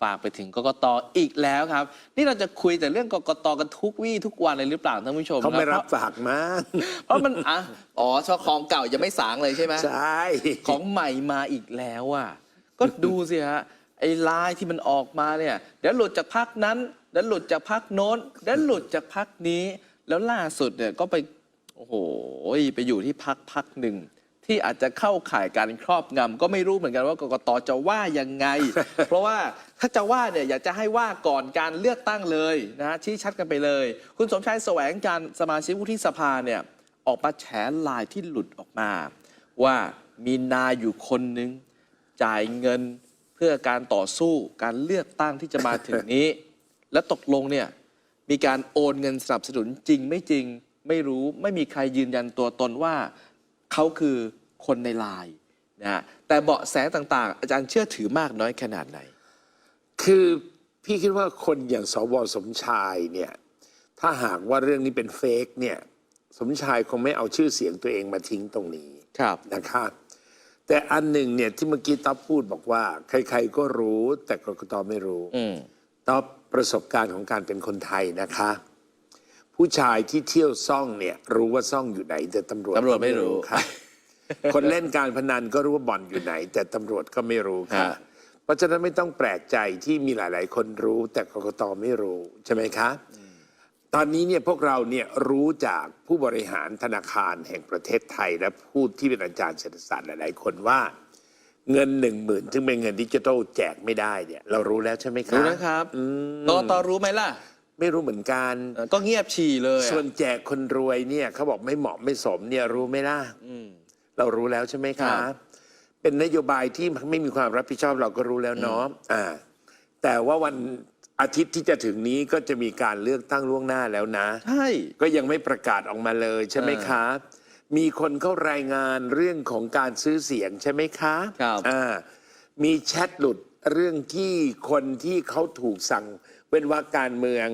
ฝากไปถึงกกตอีกแล้วครับ นี่เราจะคุยแต่เรื่องกกตกันทุกวี่ทุกวันเลยหรือเปล่าท่านผู้ชมเขาไม่นะรับเพราะฝากมากเพราะมันอะอ๋อชอบของเก่ายังไม่สางเลยใช่ไหมใช่ของใหม่มาอีกแล้วอะก็ดูสิฮะไอ้ลายที่มันออกมาเนี่ยเดี๋ยวหลุดจากพักนั้นเดี๋ยวหลุดจากพักโน้นเดี๋ยวหลุดจากพักนี้ แล้วล่าสุดเนี่ยก็ไปโอ้โหไปอยู่ที่พักพักหนึ่งที่อาจจะเข้าข่ายการครอบงำก็ไม่รู้เหมือนกันว่ากกตจะว่ายังไง เพราะว่า ถ้าจะว่าเนี่ยอยากจะให้ว่าก่อนการเลือกตั้งเลยนะฮะชี้ชัดกันไปเลย คุณสมชายแสวงการสมาชิกวุฒิสภาเนี่ยออกมาแฉลายที่หลุดออกมา ว่ามีนายอยู่คนหนึ่งจ่ายเงินเพื่อการต่อสู้การเลือกตั้งที่จะมาถึงนี้ และตกลงเนี่ยมีการโอนเงินสนับสนุนจริงไม่จริงไม่รู้ไม่มีใครยืนยันตัวตนว่าเขาคือคนในลน์นะฮะแต่เบาะแสต่างๆ อาจารย์เชื่อถือมากน้อยขนาดไหน คือพี่คิดว่าคนอย่างสวสมชายเนี่ย ถ้าหากว่าเรื่องนี้เป็นเฟกเนี่ย สมชายคงไม่เอาชื่อเสียงตัวเองมาทิ้งตรงนี้ครับนะครับแต่อันหนึ่งเนี่ยที่เมื่อกี้ต๊อบพูดบอกว่า ใคร ๆ ก็รู้แต่กรกตไม่รู้อืมต๊อบประสบการณ์ของการเป็นคนไทยนะคะ ผู้ชายที่เที่ยวซ่องเนี่ย รู้ว่าซ่องอยู่ไหน แต่ตำรวจตำรวจไม่รู้ค่ะคนเล่นการพนันก็รู้ว่าบ่อนอยู่ไหน แต่ตำรวจก็ไม่รู้ค่ะฮะเพ ราะฉะนั้นไม่ต้องแปลกใจที่มีหลาย ๆ คนรู้ แต่กกตไม่รู้ใช่ไหมคะ ตอนนี้เนี่ยพวกเราเนี่ยรู้จากผู้บริหารธนาคารแห่งประเทศไทย และผู้ที่เป็นอาจารย์เศรษฐศาสตร์หลาย ๆ คนว่า เงินหนึ่งหมื่นซึ่งเป็นเงินดิจิทัลแจกไม่ได้เนี่ยเรารู้แล้วใช่ไหมคะรู้นะครับอืมกกตรู้ไหมล่ะ ไม่รู้เหมือนกันเออก็เงียบฉี่เลยอะส่วนแจกคนรวยเนี่ยเขาบอกไม่เหมาะไม่สมเนี่ยรู้ไหมล่ะอืมเรารู้แล้วใช่ไหมครัคะบ เป็นนโยบายที่ไม่มีความรับผิดชอบเราก็รู้แล้วเนาะอ่า แต่ว่าวันอาทิตย์ที่จะถึงนี้ก็จะมีการเลือกตั้งล่วงหน้าแล้วนะ ใช่ ก็ยังไม่ประกาศออกมาเลยใช่ไหมเออคะ มีคนเข้ารายงานเรื่องของการซื้อเสียงใช่ไหมคะครับอ่ามีแชทหลุดเรื่องที่คนที่เขาถูกสั่งเว้นว่าการเมือง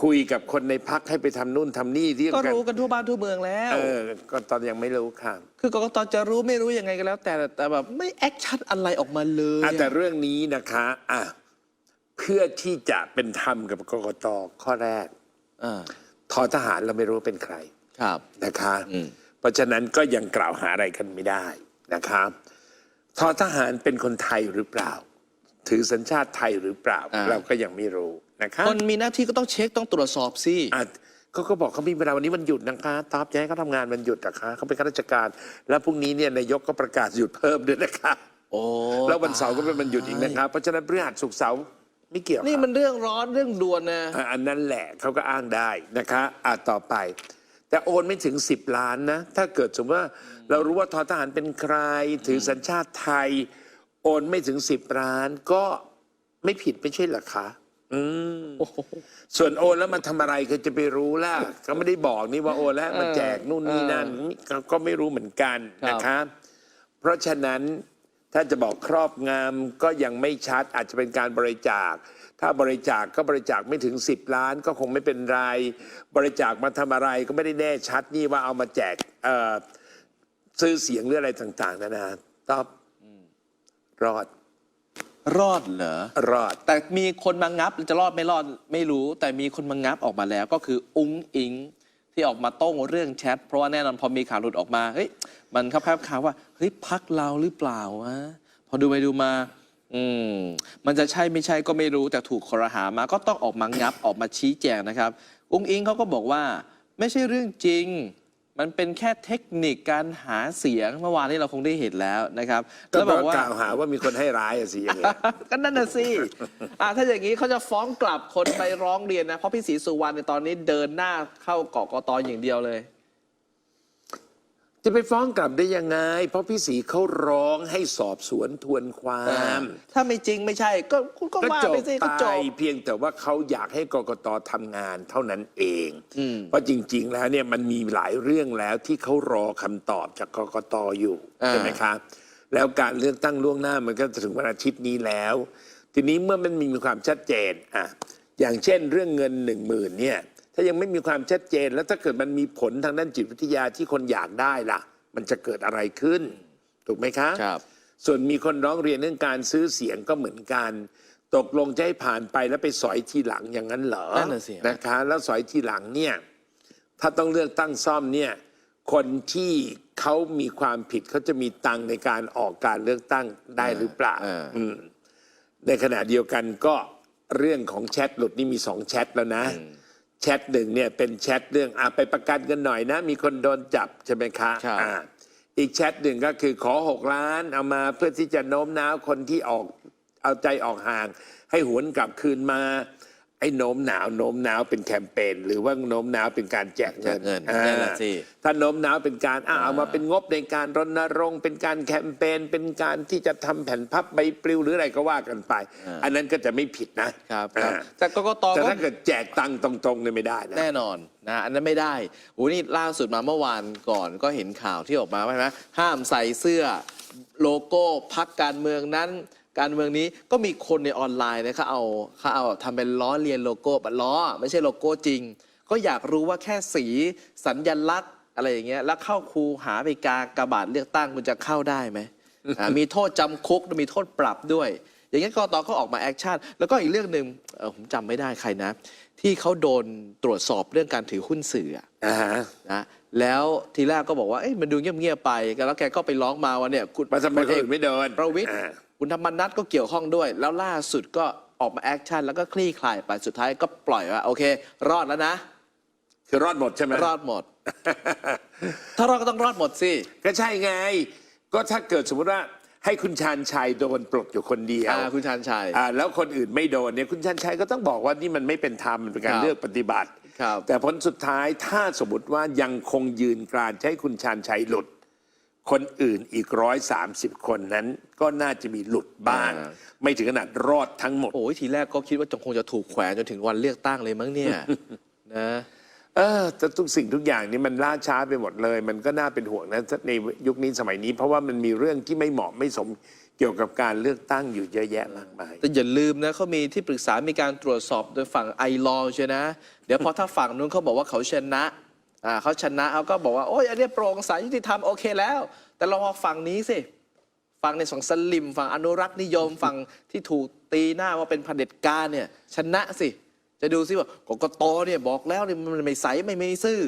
คุยกับคนในพักให้ไปทำนู่นทำนี่ที่ก็รู้กันทั่วบ้านทั่วเมืองแล้ว เออ ก็ตอนยังไม่รู้ค่ะคือกกตจะรู้ไม่รู้ยังไงก็แล้ว แต่แต่แบบไม่แอคชั่นอะไรออกมาเลยอะแต่อะเรื่องนี้นะคะอะเพื่อที่จะเป็นธรรมกับกกตข้อแรก อ่าทอทหารเราไม่รู้ว่าเป็นใคร ครับ นะคะ อืม เพราะฉะนั้นก็ยังกล่าวหาอะไรกันไม่ได้นะครับทอทหารเป็นคนไทยหรือเปล่า ถือสัญชาติไทยหรือเปล่าเราก็ยังไม่รู้นะคะคนมีหน้าที่ก็ต้องเช็คต้องตรวจสอบสิ อะเขาก็บอกเขามีเวลาวันนี้วันหยุดนะคะตอบจะให้เขาทำงานวันหยุดนะคะเขาเป็นข้าราชการ แล้วพรุ่งนี้เนี่ยนายกก็ประกาศหยุดเพิ่มด้วยนะคะ โอ้แล้ววันเสาร์ก็เป็นวันหยุดอีกนะครับ เพราะฉะนั้นพฤหัสศุกร์เสาร์ไม่เกี่ยวนี่ครับมันเรื่องร้อนเรื่องด่วนนะ อะอันนั้นแหละเขาก็อ้างได้นะคะอะต่อไป แต่โอนไม่ถึง 10 ล้านนะ ถ้าเกิดสมมติว่าเรารู้ว่าทอทหารเป็นใคร ถือสัญชาติไทย โอนไม่ถึง10ล้านก็ไม่ผิดไม่ใช่เหรอคะอืมส่วนโอนแล้วมันทำอะไรก็จะไปรู้ล่ะก็ไม่ได้บอกนี่ว่าโอนแล้วมาแจกนู่นนี่นั่นก็ก็ไม่รู้เหมือนกันนะคะเพราะฉะนั้นถ้าจะบอกครอบงำก็ยังไม่ชัดอาจจะเป็นการบริจาค ถ้าบริจาคก็บริจาคไม่ถึง 10 ล้านก็คงไม่เป็นไร บริจาคมาทำอะไรก็ไม่ได้แน่ชัดนี่ว่าเอามาแจกเอ่อซื้อเสียงหรืออะไรต่าง ๆนานาตอบ รอด รอดเหรอ รอด แต่มีคนมางับจะรอดไม่รอดไม่รู้ แต่มีคนมางับออกมาแล้ว ก็คืออุ้งอิงที่ออกมาโต้งเรื่องแชทเพราะว่าแน่นอนพอมีข่าวหลุดออกมาเฮ้ยมันครับแคบข่าวว่าเฮ้ยพักเราหรือเปล่าวะพอดูไปดูมา อืมมันจะใช่ไม่ใช่ก็ไม่รู้แต่ถูกคอรหามาก็ต้องออกมางับออกมาชี้แจงนะครับ อุ้งอิงเขาก็บอกว่า ไม่ใช่เรื่องจริง มันเป็นแค่เทคนิคการหาเสียงเมื่อวานนี้เราคงได้เห็นแล้วนะครับก็แล้วบบออกกว่าว่ากล่าวหาว่ามีคนให้ร้ายอะสิอย่างเงี้ย ก็นั่นน่ะสิอะถ้าอย่างนี้เขาจะฟ้องกลับคนไปร้องเรียนนะ เพราะพี่ศรีสุวรรณในยตอนนี้เดินหน้าเข้าเกาะกตอย่างเดียวเลย จะไปฟ้องกลับได้ยังไง เพราะพี่ศรีเขาร้องให้สอบสวนทวนความ ถ้าไม่จริงไม่ใช่ ก็คุณก็ก็ว่าจบไปสิก็ไปจบเพียงแต่ว่าเขาอยากให้กกตทำงานเท่านั้นเองอืม เพราะจริง ๆ แล้วเนี่ยมันมีหลายเรื่องแล้วที่เขารอคำตอบจากกกตอยู่อ่าใช่ไหมครับแล้วการเลือกตั้งล่วงหน้ามันก็จะถึงวันอาทิตย์นี้แล้ว ทีนี้เมื่อมันมีความชัดเจนอะอย่างเช่นเรื่องเงินหนึ่งหมื่นเนี่ย ถ้ายังไม่มีความชัดเจน แล้วถ้าเกิดมันมีผลทางด้านจิตวิทยาที่คนอยากได้ล่ะ มันจะเกิดอะไรขึ้น ถูกไหมคะครับ ส่วนมีคนร้องเรียนเรื่องการซื้อเสียงก็เหมือนกัน ตกลงจะให้ผ่านไปแล้วไปสอยทีหลังอย่างนั้นเหรอนั่นน่ะสินะคะ แล้วสอยทีหลังเนี่ยถ้าต้องเลือกตั้งซ่อมเนี่ยคนที่เขามีความผิดเขาจะมีตังค์ในการออกการเลือกตั้งได้หรือเปล่า เอออืมในขณะเดียวกันก็เรื่องของแชทหลุดนี่มีสองแชทแล้วนะ แชทหนึ่งเนี่ยเป็นแชทเรื่องอะไปประกันกันหน่อยนะ มีคนโดนจับใช่ไหมคะครับ อ่าอีกแชทหนึ่งก็คือขอหกล้านเอามาเพื่อที่จะโน้มน้าวคนที่ออกเอาใจออกห่าง ให้หวนกลับคืนมา ไอ้โน้มหนาวโน้มหนาวเป็นแคมเปญหรือว่าโน้มหนาวเป็นการแจกเงินแจกเงินอ่านั่นแหละสิ ถ้าโน้มหนาวเป็นการอะเอามาเป็นงบในการรณรงค์เป็นการแคมเปญเป็นการที่จะทำแผ่นพับใบปลิวหรืออะไรก็ว่ากันไป อันนั้นก็จะไม่ผิดนะครับครับ อ่าแต่กกตแต่ก็ ถ้าเกิดแจกตังค์ตรงๆเนี่ยไม่ได้นะ แน่นอนนะอันนั้นไม่ได้โอ้นี่ล่าสุดมาเมื่อวานก่อนก็เห็นข่าวที่ออกมาใช่ไหมห้ามใส่เสื้อโลโก้พักการเมืองนั้น การเมืองนี้ก็มีคนในออนไลน์นะเขาเอาเขาเอาทำเป็นล้อเลียนโลโก้ล้อ ไม่ใช่โลโก้จริง ก็อยากรู้ว่าแค่สีสัญญลักษณ์อะไรอย่างเงี้ยแล้วเข้าคูหาไปกากระบาดเลือกตั้งคุณจะเข้าได้ไหมอ่ามีโทษจำคุกมีโทษปรับด้วย อย่างนี้นกตก็ออกมาแอคชั่นแล้วก็อีกเรื่องหนึ่งเอ่อผมจำไม่ได้ใครนะ ที่เขาโดนตรวจสอบเรื่องการถือหุ้นสื่ออะ อ่าฮะ นะแล้วทีแรกก็บอกว่าเอ๊ะมันดูเงียบๆไปแล้วแกก็ไปร้องมาว่าเนี่ยคุณมาทำไมคนอื่นไม่โดนประวิทย์อ่า คุณธรรมนัทก็เกี่ยวข้องด้วย แล้วล่าสุดก็ออกมาแอคชั่นแล้วก็คลี่คลายไปสุดท้ายก็ปล่อยว่าโอเค รอดแล้วนะ คือรอดหมดใช่ไหมรอดหมด ถ้ารอดก็ต้องรอดหมดสิ ก็ใช่ไง ก็ถ้าเกิดสมมติว่าให้คุณชาญชัยโดนปลดอยู่คนเดียวอ่าคุณชาญชัยอ่าแล้วคนอื่นไม่โดนเนี่ยคุณชาญชัยก็ต้องบอกว่านี่มันไม่เป็นธรรมมันเป็นการครับเลือกปฏิบัติครับแต่ผลสุดท้ายถ้าสมมติว่ายังคงยืนกรานจะให้คุณชาญชัยหลุด คนอื่นอีกร้อยสามสิบคนนั้นก็น่าจะมีหลุดบ้าง อ่า ไม่ถึงขนาดรอดทั้งหมด โอ้ยทีแรกก็คิดว่าจะคงจะถูกแขวนจนถึงวันเลือกตั้งเลยมั้งเนี่ย นะ เออแต่ทุกสิ่งทุกอย่างนี่มันล่าช้าไปหมดเลย มันก็น่าเป็นห่วงนะในยุคนี้สมัยนี้ เพราะว่ามันมีเรื่องที่ไม่เหมาะไม่สมเกี่ยวกับการเลือกตั้งอยู่เยอะแยะมากมาย แต่อย่าลืมนะเขามีที่ปรึกษามีการตรวจสอบโดยฝั่งไอรอใช่นะ เดี๋ยวพอถ้าฝั่งนู้นเขาบอกว่าเขาชนะ อ่าเขาชนะเขาก็บอกว่าโอ้ยอันเนี้ยโปร่งใสยุติธรรมโอเคแล้ว แต่ลองมาฝั่งนี้สิฝั่งในฝั่งสลิมฝั่งอนุรักษ์นิยมฝั่งที่ถูกตีหน้าว่าเป็นเผด็จการเนี่ยชนะสิ จะดูสิว่ากกตเนี่ยบอกแล้วเนี่ยมันไม่ใสไม่ไม่ซื่อ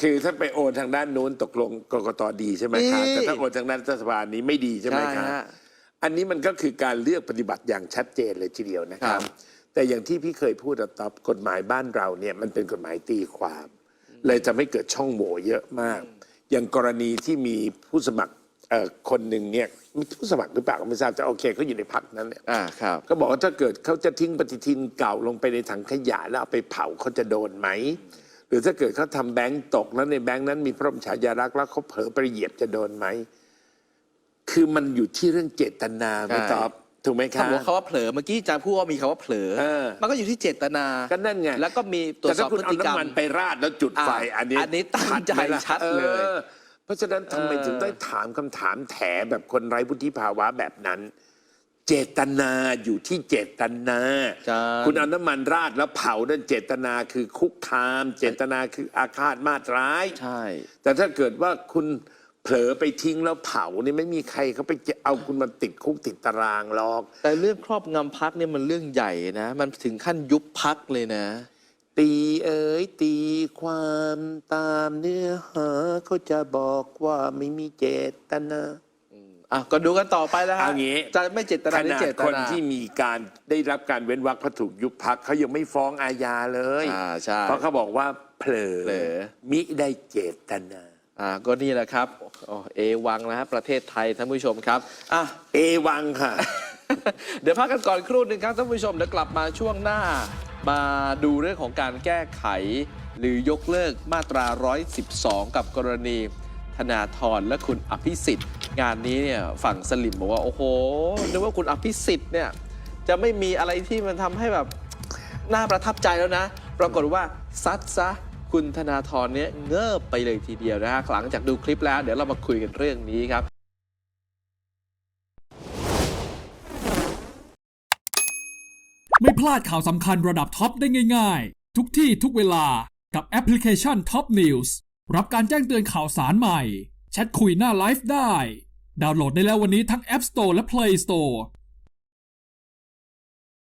คือถ้าไปโอนทางด้านนู้นตกลงกกตดีใช่ไหมครับดีแต่ถ้าโอนทางด้านรัฐบาลนี้ไม่ดีใช่ไหมครับใช่ฮะอันนี้มันก็คือการเลือกปฏิบัติอย่างชัดเจนเลยทีเดียวนะครับครับแต่อย่างที่พี่เคยพูดอะตอบกฎหมายบ้านเราเนี่ยมันเป็นกฎหมายตีความ เลยทำให้เกิดช่องโหว่เยอะมาก อย่างกรณีที่มีผู้สมัครเอ่อคนหนึ่งเนี่ยมีผู้สมัครหรือเปล่าก็ไม่ทราบแต่โอเคเขาอยู่ในพักนั้นเนี่ย อ่าครับ ก็บอกว่าถ้าเกิดเขาจะทิ้งปฏิทินเก่าลงไปในถังขยะแล้วเอาไปเผาเขาจะโดนไหม หรือถ้าเกิดเขาทำแบงก์ตกแล้วในแบงก์นั้นมีพระบรมฉายาลักษณ์แล้วเขาเผลอไปเหยียบจะโดนไหม คือมันอยู่ที่เรื่องเจตนาไม่ใช่ ตอบ ถูกไหมคถ้ารับบอกคำว่าเผลอเมื่อกี้อาจารย์พูดว่ามีคำว่าเผลอ เออ มันก็อยู่ที่เจตนาก็นั่นไงแล้วก็มีตรวแต่จสถ้าอบคุณพฤเอาติกรรมน้ำมันไปราดแล้วจุดไฟอะอันนี้อันนี้ตั้งใจไหมล่ะชัดเลย ออเพราะฉะนั้นทำไมเออถึงได้ถามคำถามแถแบบคนไร้วุฒิภาวะแบบนั้น เจตนาอยู่ที่เจตนาใช่คุณเอาน้ำมันราดแล้วเผานั่นเจตนาคือคุกคาม เจตนาคืออาฆาตมาตร้าย ใช่ แต่ถ้าเกิดว่าคุณ เผลอไปทิ้งแล้วเผานี่ไม่มีใครเขาไปเอาคุณมาติดคุกติดตารางหรอก แต่เรื่องครอบงำพักเนี่ยมันเรื่องใหญ่นะ มันถึงขั้นยุบพักเลยนะ ตีเอ๋ยตีความตามเนื้อหาเขาจะบอกว่าไม่มีเจตนาอะก็ดูกันต่อไปแล้วฮะเอางี้จะไม่เจตขนาหรือนาเจดตคนนาที่มีการได้รับการเว้นวรรคเพราะถูกยุบพักเขายังไม่ฟ้องอาญาเลยอ่าใช่เพราะเขาบอกว่าเผลอเผลอมิได้เจตนา อ่าก็นี่แหละครับอ๋อเอวังนะฮะประเทศไทยท่านผู้ชมครับอะ เอวังค่ะ เดี๋ยวพักกันก่อนครู่หนึ่งครับท่านผู้ชมเดี๋ยวกลับมาช่วงหน้า มาดูเรื่องของการแก้ไข หรือยกเลิกมาตรา 112 กับกรณี ธนาธรและคุณอภิสิทธิ์ งานนี้เนี่ยฝั่งสลิมบอกว่า โอ้โหนึกว่าคุณอภิสิทธิ์เนี่ยจะไม่มีอะไรที่มันทำให้แบบน่าประทับใจแล้วนะ ปรากฏว่าซัดซะ คุณธนาธรเนี่ยเงิบไปเลยทีเดียวนะฮะหลังจากดูคลิปแล้วเดี๋ยวเรามาคุยกันเรื่องนี้ครับไม่พลาดข่าวสำคัญระดับท็อปได้ง่ายๆ ทุกที่ทุกเวลากับแอปพลิเคชัน Top News รับการแจ้งเตือนข่าวสารใหม่ แชทคุยหน้าไลฟ์ได้ ดาวน์โหลดได้แล้ววันนี้ทั้ง App Store และ Play Store